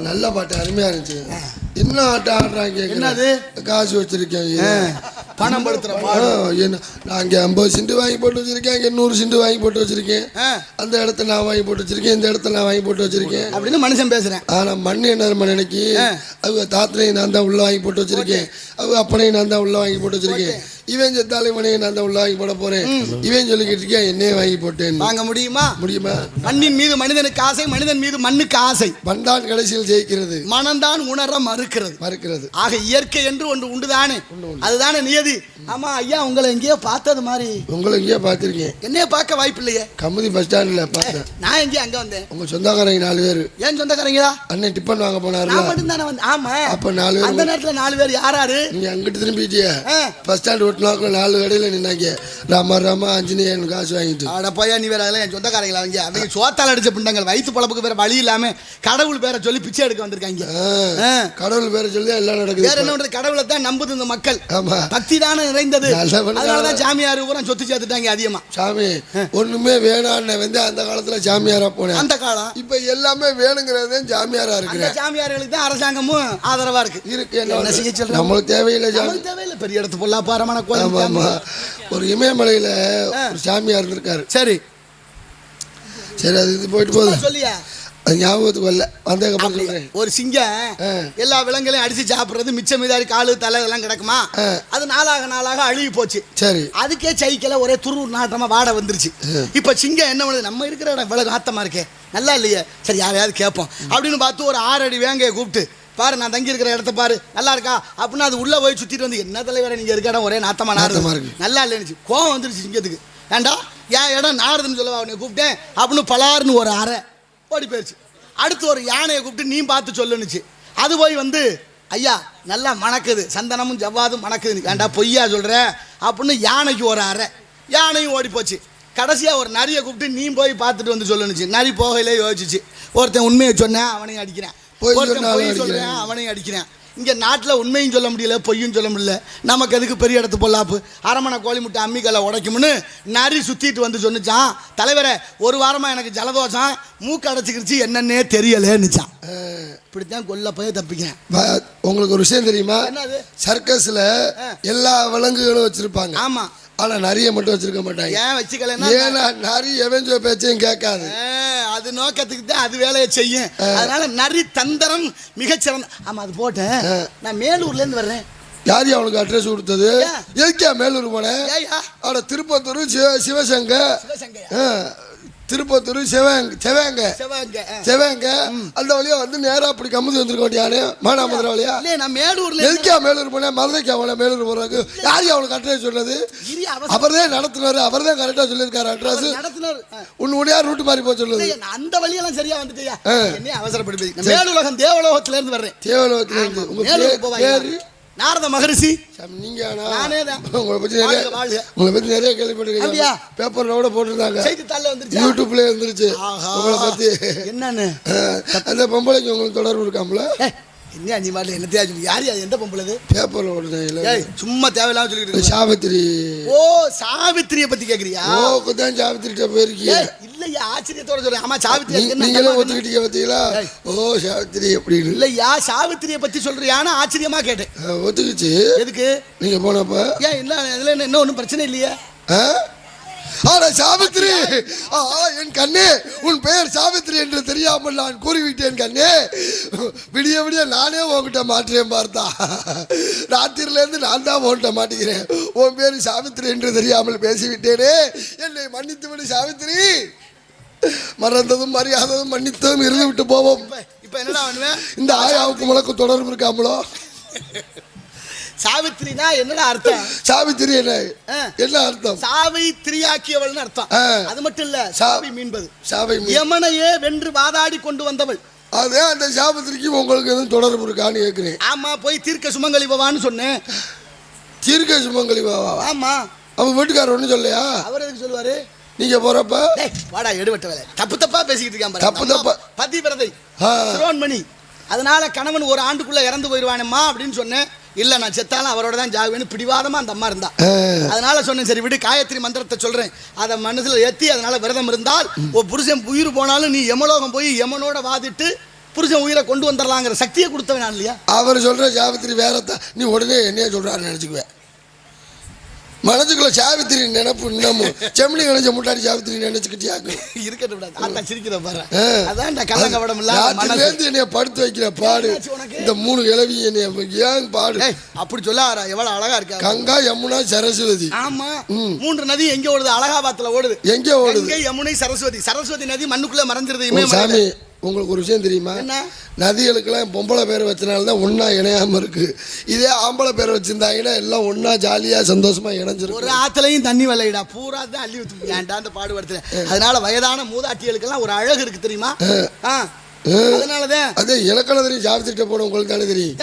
நல்ல பாட்டு அருமையா இருந்துச்சு. என்ன ஆட்டம் ஆடுறாங்க என்னது? காசு வச்சிருக்கேன். பணம் படுத்துற ஆ, பாடு. என்ன நான் இங்கே ஐம்பது சென்ட் வாங்கி போட்டு வச்சிருக்கேன் இங்கே நூறு சென்ட் வாங்கி போட்டு வச்சிருக்கேன். அந்த இடத்த நான் வாங்கி போட்டு வச்சிருக்கேன் இந்த இடத்த நான் வாங்கி போட்டு வச்சிருக்கேன். அப்படின்னு மனுஷன் பேசுறேன். ஆனா மண் என்ன நினைக்கி? அவங்க தாத்தனையும் நான் தான் உள்ள வாங்கி போட்டு வச்சிருக்கேன். அவங்க அப்பனையும் நான் தான் உள்ள வாங்கி போட்டு வச்சிருக்கேன். இவன் செத்தாலே மனையும் நான் தான் உள்ள வாங்கி போட போறேன். இவன் சொல்லிக்கிட்டு இருக்கேன் என்னையே வாங்கி போட்டேன் வாங்க முடியுமா? முடியுமா? மண்ணின் மீது மனிதனுக்கு ஆசை மனிதன் மீது மண்ணுக்கு ஆசை. மண்தான் கடைசியில் ஜெயிக்கிறது. மனம்தான் உணர மறுக்கிறது. மறுக்கிறது. ஆக இயற்கை என்று ஒன்று உண்டுதானே? அதுதானே நியதி. ஆமா ஐயா உங்களை எங்கேயோ பார்த்தது மாதிரி. உங்களை இங்கேயே பார்த்துருக்கேன். என்னைய பார்க்க வாய்ப்பு இல்லையே. கமுதி பஸ் ஸ்டாண்டில் பார்த்தேன். நான் எங்கேயும் அங்க வந்தேன். உங்க சொந்தக்காரங்க நாலு பேர். ஏன் சொந்தக்காரங்களா? அண்ணன் டிஃபன் வாங்க போனார்ல. நான் மட்டும் தானே வந்தேன். ஆமா. அப்ப நாலு பேர் அந்த நேரத்துல நாலு பேர் யாராரு? நீங்க அங்கிட்டு திரும்பிட்டிய. பஸ் ஸ்டாண்ட் ஒட்டினாக்குள்ள நாலு கடையில் நின்னாங்க. ராமா ராமா அஞ்சனேயன் காசு வாங்கிட்டு. அட பையா நீ வேற அதெல்லாம் என் சொந்தக்காரங்களா அவங்க அவங்க சோத்தால் அடிச்ச பிண்டங்கள். வயிற்று பழப்புக்கு வேற வழி இல்லாம கடவுள் பேரை சொல்லி பிச்சை எடுக்க வந்திருக்காங்க. கடவுள் பேரை சொல்லி எல்லாம் வேற நடக்குது என்ன பண்றது? கடவுளை தான் நம்புது இந்த மக்கள். ஆமா. பக்தி தானே நிறைந்தது. அதனாலதான் சாமியார் பூரா சொத்து சேர்த்துட்டாங்க அதிகமா. சாமி ஒண்ணுமே வேணான்னு வந்து அந்த காலத்துல சாமியாரா போனேன். அந்த காலம். இப்ப எல்லாமே வேணுங்கிறதே சாமியாரா இருக்கிறேன். சாமியார்களுக்கு தான் அரசாங்கமும் ஆதரவா இருக்கு. இருக்கு என்ன செய்ய சொல்ற? நம்மளுக்கு தேவையில்லை சாமி. நமக்கு தேவையில்லை. பெரிய இடத்து பொல்லா பாரமான கோயில் ஒரு இமயமலையில ஒரு சாமியார் இருந்திருக்காரு. சரி. சரி அது இது போயிட்டு போகுது. சொல்லியா? அது ஞாபகத்துக்கு வரல. வந்ததுக்கப்புறம் ஒரு சிங்கம். எல்லா விலங்குகளையும் அடிச்சு சாப்பிடுறது மிச்சம் மீதாரி காலு தலை இதெல்லாம் கிடக்குமா. அது நாளாக நாளாக அழுகி போச்சு. சரி. அதுக்கே சைக்கிள ஒரே துருவூர் நாட்டமா வாட வந்துருச்சு. இப்ப சிங்கம் என்ன பண்ணுது? நம்ம இருக்கிற இடம் இவ்வளவு நாத்தமா இருக்கே. நல்லா இல்லையே? சரி யாரையாவது கேட்போம். அப்படின்னு பார்த்து ஒரு ஆறு அடி வேங்கையை கூப்பிட்டு பாரு நான் தங்கி இருக்கிற இடத்த பாரு. நல்லா இருக்கா? அப்படின்னு அது உள்ள போய் சுத்திட்டு வந்து என்ன தலைவரை நீங்க இருக்க இடம் ஒரே நாத்தமா நாத்தமா நாறு இருக்கு. நல்லா இல்லைன்னு கோவம் வந்துருச்சு சிங்கத்துக்கு. ஏண்டா? என் இடம் நாறுதுன்னு சொல்லவா அவனை கூப்பிட்டேன். அப்படின்னு பலாருன்னு ஒரு அறை. ஓடி போயிடுச்சு அடுத்து ஒரு யானையை கூப்பிட்டு நீ பார்த்து சொல்லுனுச்சு அது போய் வந்து ஐயா நல்லா மணக்குது. சந்தனமும் ஜவ்வாதும் மணக்குது ஏண்டா பொய்யா சொல்ற? அப்படின்னு யானைக்கு ஒரு அறை. யானையும் ஓடி போச்சு. கடைசியாக ஒரு நரியை கூப்பிட்டு நீ போய் பார்த்துட்டு வந்து சொல்லுனுச்சு நரி போகையிலே யோசிச்சு ஒருத்தன் உண்மையை சொன்னேன் அவனையும் அடிக்கிறேன். ஒருத்தன் பொய். சொல்றேன் அவனையும் அடிக்கிறேன். இங்கே நாட்டில் உண்மையும் சொல்ல முடியல பொய்யும் சொல்ல முடியல. நமக்கு எதுக்கு பெரிய இடத்து பொல்லாப்பு அரமனை கோழி முட்டை அம்மிக்கல்லை உடைக்கும்னு நரி சுற்றிட்டு வந்து சொன்னிச்சான் தலைவரே ஒரு வாரமாக எனக்கு ஜலதோஷம். மூக்கு அடைச்சிக்கிருச்சு என்னன்னே தெரியலேன்னுச்சான். இப்படித்தான் கொல்ல போய் தப்பிக்கிறேன். உங்களுக்கு ஒரு விஷயம் தெரியுமா? என்னது? சர்க்கஸ்ல எல்லா விலங்குகளும் வச்சிருப்பாங்க. ஆமாம் ஆனா நிறைய மட்டும் வச்சிருக்க மாட்டாங்க. ஏன் வச்சுக்கலன்னா ஏன்னா நிறைய எவஞ்சோ பேச்சையும் கேட்காது. அது நோக்கத்துக்கு தான் அது வேலையை செய்யும். அதனால நரி தந்திரம் மிகச்சிறந்த ஆமா அது போட்டேன். நான் மேலூர்ல இருந்து வர்றேன். யார் அவனுக்கு அட்ரஸ் கொடுத்தது? எதுக்கா மேலூர் போனேன் ஆட திருப்பத்தூர் சிவ சிவசங்க. சிவசங்கையா? ஆ, திருப்பத்தூர் சிவங்க. சிவங்க சிவங்க. அந்த வழியா வந்து நேரா அப்படி கமுதி வந்திருக்கோம் யானு? மானாமதுரை வழியா? நான் மேலூர்ல எதுக்கா மேலூர் போனேன் மதுரைக்கு அவனை மேலூர் போறாங்க யார் அவனுக்கு அட்ரஸ் அவசரம். அவர் தான் நடத்துனாரு அவர் தான் கரெக்டாக சொல்லியிருக்காரு அட்ரஸ் அவர் நடத்துனர் ஆ. உன் உடையா ரூட் மாறி போக சொல்லுது அந்த வழியெல்லாம் சரியா வந்துட்டியா? அவசரப்படுது மேலுலகம் தேவலோகத்துல இருந்து வர்றேன். தேவலோகத்துல இருந்து உங்க பேரு? நாரத மகரிஷி. நீங்க நானே தான். உங்களை பத்தி நிறைய. உங்களை பத்தி நிறைய கேள்விப்பட்டிருக்கேன் அப்படியா? பேப்பர்ல கூட போட்டிருந்தாங்க. செய்தித்தாள்ல வந்துருச்சா? யூடியூப்ல இருந்துருச்சு. ஆஹா. உங்களை பத்தி. என்னன்னு? அந்த பொம்பளைக்கு உங்களுக்கு தொடர்பு இருக்காம்ல? என்ன நீ மாட்டல என்னத்தையா சொல்லி. யார் அது? எந்த பொம்பளை போட்டிருந்தாங்க ஏய் சும்மா தேவையில்லாம சொல்லிட்டு. சாவித்திரி. ஓ சாவித்திரிய பத்தி கேக்குறியா? ஓ தான் சாவித்திரிட்ட போயிருக்கீங்க. ஏய், இல்லையா? ஆச்சரியத்தோட சொல்றேன். ஆமா சாவித்திரி நீ- என்ன? நீங்களே அந்தம்மா என்ன- ஒத்துக்கிட்டீங்க பார்த்தீங்களா. ஓ சாவித்திரி அப்படின்னு. இல்லையா? சாவித்திரிய பத்தி சொல்றியான்னு ஆச்சரியமா கேட்டேன். ஒத்துக்குச்சு. எதுக்கு? நீங்க போனப்ப? ஏன் என்ன இதுல என்ன ஒன்றும் பிரச்சனை இல்லையே? ஆ? ஆனா சாவித்திரி ஆ, என் கண்ணே உன் பெயர் சாவித்திரி என்று தெரியாமல் நான் கூறிவிட்டேன் கண்ணே. விடிய விடிய நானே உன்கிட்ட மாற்றேன் பார்த்தா. ராத்திரில இருந்து நான் தான் உன்கிட்ட மாட்டிக்கிறேன் உன் பேர் சாவித்திரி என்று தெரியாமல் பேசிவிட்டேனே. என்னை மன்னித்து விடு சாவித்திரி. மறந்ததும் மரியாததும் மன்னித்ததும் இருந்து விட்டு போவோம். இப்ப பண்ணுவேன் இந்த ஆயாவுக்கு உனக்கு தொடர்பு இருக்காமலோ சாவித்திரினா என்னடா அர்த்தம்? சாவித்திரி என்ன. என்ன அர்த்தம்? சாவை திரியாக்கியவள்னு அர்த்தம். அது மட்டும் இல்ல சாவி மீன்பது சாவை யமனையே வென்று வாதாடி கொண்டு வந்தவள். அதே அந்த சாபத்திரிக்கு உங்களுக்கு எதுவும் தொடர்பு இருக்கான்னு கேட்குறேன் ஆமா போய் தீர்க்க சுமங்கலி பவான்னு சொன்னேன். தீர்க்க சுமங்கலி பாவா ஆமா. அவன் வீட்டுக்காரர் ஒன்றும் சொல்லையா அவர் எதுக்கு சொல்லுவாரு? நீங்க போறப்ப? வாடா எடுவட்ட வேலை. தப்பு தப்பா பேசிக்கிட்டு இருக்கான் பாரு. தப்பு தப்பா. பதிவிரதை ஆ. சிரோன்மணி. அதனால கணவன் ஒரு ஆண்டுக்குள்ள இறந்து போயிடுவானேம்மா அப்படின்னு சொன்னேன். இல்ல நான் செத்தாலும் அவரோட தான் ஜாகுவேன்னு பிடிவாதமா அந்த அம்மா இருந்தா. அதனால சொன்னேன் சரி விடு காயத்ரி மந்திரத்தை சொல்றேன். அதை மனசுல ஏத்தி அதனால விரதம் இருந்தால் ஒரு புருஷன் உயிர் போனாலும் நீ யமலோகம் போய் யமனோட வாதிட்டு புருஷன் உயிரை கொண்டு வந்துடலாங்கிற சக்தியை கொடுத்தவன் இல்லையா? அவர் சொல்ற சாவித்திரி வேறத்தான் நீ உடனே என்னைய சொல்றாருன்னு நினைச்சுக்குவேன். மனசுக்குள்ள சாவித்திரி நினைப்பு இன்னமும். செம்மணி கணேச முட்டாடி சாவித்திரி நினைச்சுக்கிட்டியாக்கு இருக்கட்டும். ஆத்தா சிரிக்கிற பாரு. ஆ. அதான்டா கள்ளங்கவடம் இல்லாம மனசு. ராத்திரிலேருந்து என்னைய படுத்து வைக்கிற பாடு? இந்த மூணு இளவி என்னைய ஏன் பாடு? அப்படி சொல்லாரா எவ்வளவு அழகா இருக்கா? கங்கா யமுனா சரஸ்வதி. ஆமா. மூன்று நதி எங்க ஓடுது? அலகாபாத்ல ஓடுது. எங்க ஓடுது? யமுனை சரஸ்வதி. சரஸ்வதி நதி மண்ணுக்குள்ள மறைஞ்சிருது. சாமி. உங்களுக்கு ஒரு விஷயம் தெரியுமா? என்ன? நதிகளுக்கெல்லாம் பொம்பளை பேர் வச்சனால தான் ஒன்றா இணையாம இருக்கு. இதே ஆம்பளை பேர் வச்சிருந்தாங்கன்னா எல்லாம் ஒன்றா ஜாலியாக சந்தோஷமா ஒரு இணைஞ்சிருக்கு ஆத்துலயும் தண்ணி வரலைடா பூரா தான் அள்ளி ஊத்து ஏன்டா அந்த பாடுபடுத்துற அதனால வயதான மூதாட்டிகளுக்கெல்லாம் ஒரு அழகு இருக்கு தெரியுமா? அதனாலதான். அதே இலக்கணம் தெரியும் சாவித்திரிட்ட போன உங்களுக்கு தானே தெரியும்.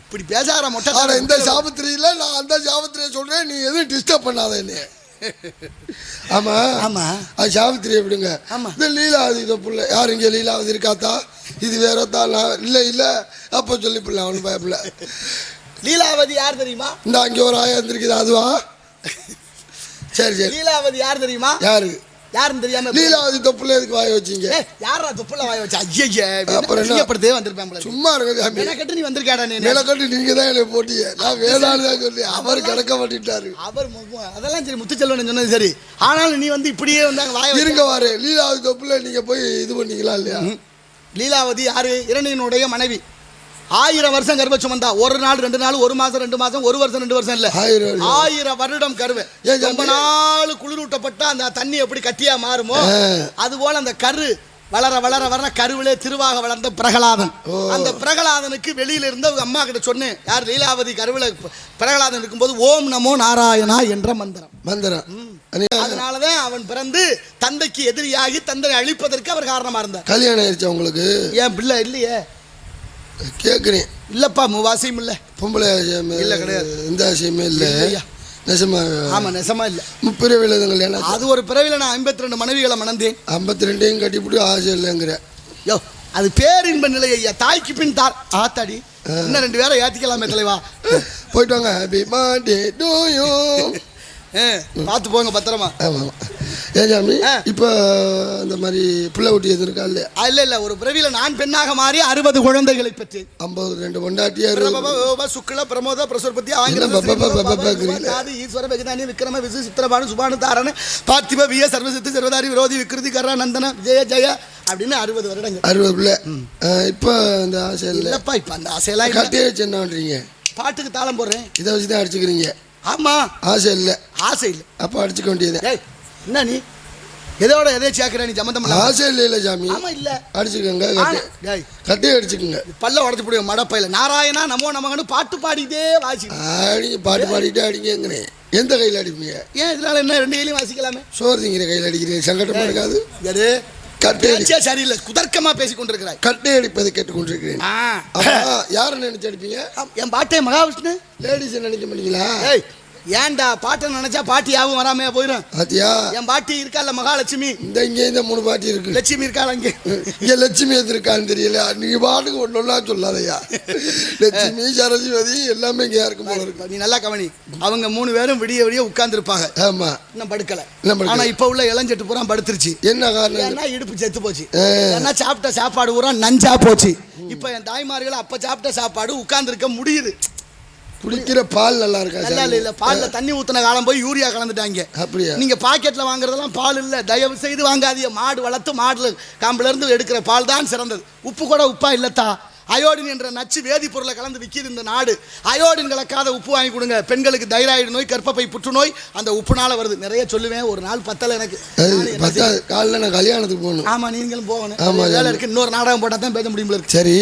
இப்படி பேசாத மொட்டை இந்த சாவித்திரியில நான் அந்த சாவித்திரியை சொல்றேன் நீ எதுவும் டிஸ்டர்ப் பண்ணாத என்னைய. ஆமா. ஆமா. அது சாவித்திரி எப்படிங்க ஆமா. இந்த லீலாவதி இந்த புள்ள யார் இங்க லீலாவதி இருக்காத்தா? இது வேற தான் இல்ல இல்ல. அப்ப சொல்லி பிள்ளை அவனு பயப்பில்ல லீலாவதி யார் தெரியுமா? இந்த அங்கே ஒரு ஆயா இருந்திருக்குது அதுவா? சரி சரி. லீலாவதி யார் தெரியுமா? யாரு? யாருன்னு தெரியாம லீலாவதி தொப்புல எதுக்கு வாய வச்சீங்க? யாரா துப்புல வாய வச்சா? ஐயே அப்புறம் என்ன? வந்திருப்பேன் இருக்கு. சும்மா இருங்க சாமி. மெனக்கெட்டு நீ வந்திருக்காடா நீ நிலக்கட்டு நீங்க தான் என்னை நான் வேதாளு தான் சொல்லி அவர் கிடக்க மாட்டிட்டாரு அவர் அதெல்லாம் சரி முத்துச்செல்வன் சொன்னது சரி. ஆனாலும் நீ வந்து இப்படியே வந்தாங்க வாய இருங்க வாரு. லீலாவதி தொப்புல நீங்க போய் இது பண்ணீங்களா இல்லையா? லீலாவதி யாரு? இரணியனுடைய மனைவி. ஆயிரம் வருஷம் கர்ப்ப சுமந்தா. ஒரு நாள் ரெண்டு நாள் ஒரு மாசம் ரெண்டு மாசம் ஒரு வருஷம் ரெண்டு வருஷம் இல்ல. ஆயிரம் வருடம் கருவு. ரொம்ப? நாள் குளிரூட்டப்பட்ட அந்த தண்ணி எப்படி கட்டியா மாறுமோ. அது போல அந்த கரு வளர வளர வளர கருவிலே திருவாக வளர்ந்த பிரகலாதன். அந்த பிரகலாதனுக்கு வெளியில இருந்து அவங்க அம்மா கிட்ட சொன்னேன் யார் லீலாவதி கருவில பிரகலாதன் இருக்கும்போது ஓம் நமோ நாராயணா என்ற மந்திரம். மந்திரம். அதனாலதான் அவன் பிறந்து தந்தைக்கு எதிரியாகி தந்தை அழிப்பதற்கு அவர் காரணமா இருந்தார். கல்யாணம் ஆயிடுச்சா உங்களுக்கு? ஏன் பிள்ளை இல்லையே? கேட்குறேன் இல்லப்பா முவாசியம் இல்ல. பொம்பளை இல்ல, கிடையாது. எந்த விஷயமே இல்லை. இல்லையா. நெசமா ஆமா நெசமா இல்ல. முப்பிரவில கல்யாணம் அது ஒரு பிறவில நான் ஐம்பத்தி ரெண்டு மனைவிகளை மணந்தேன். ஐம்பத்தி ரெண்டையும் கட்டிவிட்டு ஆசை இல்லைங்கிற. யோ அது பேரின்ப நிலை ஐயா. தாய்க்கு பின் தார். ஆத்தாடி. இன்னும் ரெண்டு பேரை ஏத்திக்கலாமே தலைவா. போயிட்டு வாங்க. பார்த்து போங்க பத்திரமா. ஆமாம் ஆ. இப்போ இந்த மாதிரி பிள்ளை ஊட்டி எதுவும் இருக்கா இல்லையா இல்ல இல்ல ஒரு பிறவில நான் பெண்ணாக மாறி அறுபது குழந்தைகளை பெற்றேன் ஐம்பது ரெண்டு பொண்டாட்டியா பிரபவ, யோப, சுக்ல பிரமோத பிரசுரபதி? ஆதி ஈஸ்வர வெகதானி விக்ரம விசு சித்திரபானு சுபானு தாரண பார்த்திப விய சர்வசித்து சர்வதாரி விரோதி விக்ருதி கர்ண நந்தன ஜெய ஜெய அப்படின்னு அறுபது வருடங்கள் அறுபது பிள்ளை இப்போ இந்த ஆசை இல்லை இல்லப்பா இப்ப அந்த ஆசையெல்லாம். கட்டியே வச்சு என்ன பண்ணுறீங்க பாட்டுக்கு தாளம் போடுறேன் இதை வச்சு தான் அடிச்சுக்கிறீங்க ஆமா ஆசை இல்லை ஆசை இல்லை அப்போ அடிச்சுக்க வேண்டியது ஏய் என்ன நீ? எதோட எதை சேர்க்கிற நீ சம்மந்தம்? ஆசை இல்லை இல்லை சாமி. ஆமா இல்ல. அடிச்சுக்கோங்க கட்டி டேய், கட்டியே அடிச்சுக்கோங்க. பல்ல உடச்சு போடுவோம் மடப்பையில. நாராயணா நமோ நமகன்னு பாட்டு பாடிக்கிட்டே வாசி அடிங்க பாட்டு பாடிட்டு அடிங்கிறேன் எந்த கையில் அடிப்பீங்க? ஏன் இதனால என்ன ரெண்டு கையிலையும் வாசிக்கலாமே? சோறு திங்கிற கையில் அடிக்கிறீங்க. சங்கடமா இருக்காது. எது கட்டை சரியில்லை. குதர்க்கமா பேசி கொண்டிருக்கிறாய் கட்டை அடிப்பதை கேட்டுக்கொண்டிருக்கிறேன். யாரை நினைச்சு அடிப்பீங்க? என் பாட்டே மகாவிஷ்ணு? லேடிஸ் நினைக்க மாட்டீங்களா? ஏன்டா பாட்டை நினைச்சா பாட்டி யாவும் வராமையா போயிடும் பாத்தியா? என் பாட்டி இருக்கால மகாலட்சுமி. இந்த இங்கே இந்த மூணு பாட்டி இருக்கு. லட்சுமி இருக்காள் அங்கே இங்க லட்சுமி எது இருக்கான்னு தெரியல. நீங்க பாட்டுக்கு ஒன்னொன்னா சொல்லாதயா? லட்சுமி சரஸ்வதி எல்லாமே இங்கே இருக்கும் போல இருக்கு. நீ நல்லா கவனி. அவங்க மூணு பேரும் விடிய விடிய உட்கார்ந்துருப்பாங்க. ஆமா. இன்னும் படுக்கல. ஆனா இப்ப உள்ள இளஞ்செட்டு பூரா படுத்துருச்சு. என்ன காரணம்? இடுப்பு செத்து போச்சு. ஏன்னா சாப்பிட்ட சாப்பாடு பூரா நஞ்சா போச்சு. இப்ப என் தாய்மார்கள் அப்ப சாப்பிட்ட சாப்பாடு உட்கார்ந்துருக்க முடியுது. குடிக்கிற பால் நல்லா இருக்கா நல்லா இல்ல? இல்ல பால்ல தண்ணி ஊத்துன காலம் போய் யூரியா கலந்துட்டாங்க. அப்படியா? நீங்க பாக்கெட்ல வாங்குறதெல்லாம் பால் இல்ல. தயவு செய்து வாங்காதீங்க. மாடு வளர்த்து மாடுல காம்புல இருந்து எடுக்கிற பால் தான் சிறந்தது. உப்பு கூட உப்பா இல்லத்தா. அயோடின் என்ற நச்சு வேதிப்பொருளை கலந்து விற்கிது இந்த நாடு. அயோடின் கலக்காத உப்பு வாங்கி கொடுங்க. பெண்களுக்கு தைராய்டு நோய் கர்ப்பப்பை புற்றுநோய் அந்த உப்புனால வருது. நிறைய சொல்லுவேன். ஒரு நாள் பத்தல எனக்கு. காலைல நான் கல்யாணத்துக்கு போகணும். ஆமா நீங்களும் போகணும். ஆமா, வேலை. இருக்கு. இன்னொரு நாடகம் போட்டா தான் பேச முடியும் போல இருக்கு. சரி.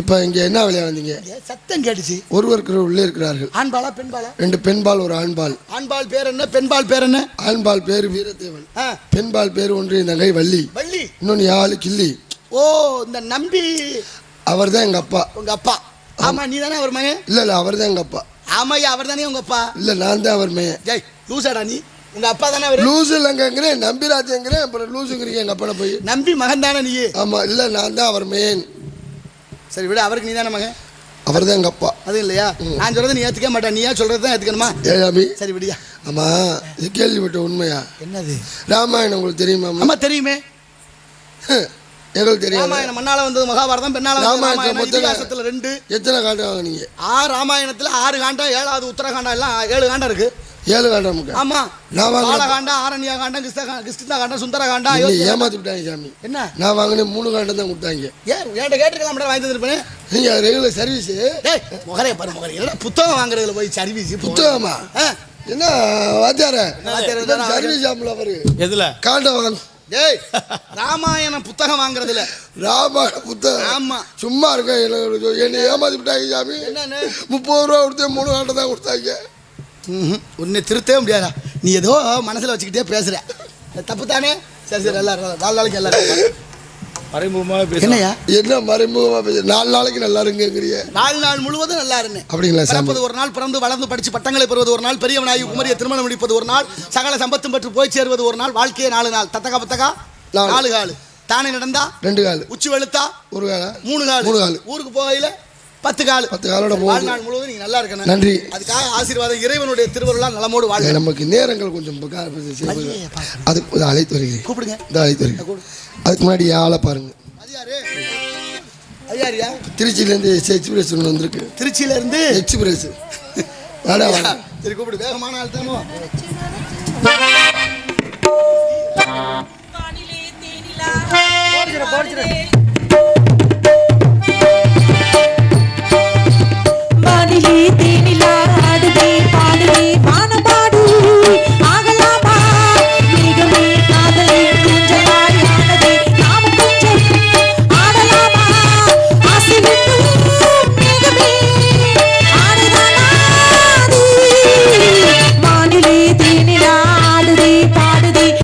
இப்போ இங்க என்ன விளையா வந்தீங்க? ஏ, சத்தம் கேட்டுச்சு. ஒருவருக்கு உள்ளே இருக்கிறார்கள். ஆண்பாலா பெண்பாலா? ரெண்டு பெண்பால் ஒரு ஆண்பால். ஆண்பால் பேர் என்ன? பெண்பால் பேர் என்ன? ஆண்பால் பேர் வீரதேவன் பெண்பால் பேர் ஒன்று தங்கை வள்ளி. வள்ளி. இன்னொன்று யாழ் கிள்ளி. ஓ இந்த நம்பி அவர் தான் எங்கள் அப்பா. உங்க அப்பா. ஆமா நீ தானே அவர் மகன்? இல்லை இல்லை அவர் தான் எங்கள் அப்பா. ஆமாய்யா அவர் தானே உங்க அப்பா? இல்லை நான் தான் அவர் மையன் ஜெய் லூசாடா நீ? உங்க அப்பா தானே அவரு? லூசு இல்லைங்கிறேன் நம்பிராஜங்கிறேன் அப்புறம் லூசுங்கிறீங்க எங்கள் அப்பனை போய். நம்பி மகன் தானே நீ ஆமாம் இல்லை நான் தான் அவர் மையன் சரி விட அவருக்கு நீ தானே மகன்? அவர் தான் எங்கள் அப்பா. அது இல்லையா? நான் சொல்றது நீ ஏத்துக்க மாட்டேன். நீயா சொல்றது தான் ஏத்துக்கணுமா ஏழாமி சரி விடியா. ஆமாம் இது கேள்விப்பட்ட உண்மையா? என்னது? ராமாயணம் உங்களுக்கு தெரியுமா ஆமா தெரியுமே. எங்களுக்கு தெரியாது. ராமாயணம் மண்ணால வந்தது மகாபாரதம் பெண்ணால ராமாயணம் இதிகாசத்துல ரெண்டு. எத்தனை காண்டம் வாங்குனீங்க? ஆறு ராமாயணத்துல ஆறு காண்டம் ஏழாவது உத்தரகாண்டம் எல்லாம் ஏழு காண்டம் இருக்கு. ஏழு காண்டம் ஆமா. நான் வாங்கின- பாலகாண்டம் ஆரண்யா காண்டம் கிருஷ்ண கிருஷ்ணா காண்டம் சுந்தர அயோத்தியா ஏமாத்தி விட்டாங்க சாமி. என்ன? நான் வாங்கினேன் மூணு காண்டம் தான் கொடுத்தாங்க. ஏன் என்கிட்ட கேட்டுருக்கலாம் மட்டும் வாங்கி தந்துருப்பேன்? நீங்க ரெகுலர் சர்வீஸ் டேய் முகரே பாரு முகரே. என்ன புத்தகம் வாங்குறதுல போய் சர்வீஸ் புத்தகமா? என்ன வாத்தியார? சர்வீஸ் ஆம்பளை பாரு. எதுல? காண்டம் வாங்க டேய் ராமாயணம் புத்தகம் வாங்குறதுல ராமாயண புத்தகம். ஆமா. சும்மா இருக்க என்னை ஏமாத்தி விட்டாங்க சாமி. என்னன்னு? முப்பது ரூபா கொடுத்து மூணு காண்டம் தான் கொடுத்தாங்க. உன்னை திருத்தவே முடியாதா? நீ ஏதோ மனசுல வச்சுக்கிட்டே பேசுற. தப்பு தானே சரி சரி எல்லாரும் நாலு நாளைக்கு எல்லாரும். மறைமுகமாக பேச என்ன மறைமுகமா பேச நாலு நாளைக்கு நல்லா இருங்கிறிய நாலு நாள் முழுவதும் நல்லா இருந்தேன் அப்படிங்களா சாமி? பிறப்பது ஒரு நாள் பிறந்து வளர்ந்து படிச்சு பட்டங்களை பெறுவது ஒரு நாள் பெரியவனாகி குமரிய திருமணம் முடிப்பது ஒரு நாள் சகல சம்பத்தும் பெற்று போய் சேருவது ஒரு நாள் வாழ்க்கையே நாலு நாள். தத்தகா பத்தகா? நாலு. நாலு காலு. தானே நடந்தா? ரெண்டு கால். உச்சி வெளுத்தா? ஒரு கால? மூணு கால். மூணு காலு. ஊருக்கு போகையில? பத்து கால். பத்து காலோட. வாழ்நாள் முழுவதும் நீங்க நல்லா இருக்கணும். நன்றி. அதுக்காக ஆசீர்வாதம் இறைவனுடைய திருவருளால் நலமோடு வாழ்க. நமக்கு நேரங்கள் கொஞ்சம் அதுக்கு அழைத்து வருகிறேன். கூப்பிடுங்க. இதை அழைத்து வருகிறேன். அதுக்கு முன்னாடி ஆளை பாருங்க. அது யாரு அது யாருயா திருச்சியிலேருந்து எக்ஸ்பிரஸ் ஒன்று வந்திருக்கு. திருச்சியில இருந்து எக்ஸ்பிரஸ் வாடா வாடா. சரி கூப்பிடு. வேகமான ஆள் தானோ? வானிலே தேனிலா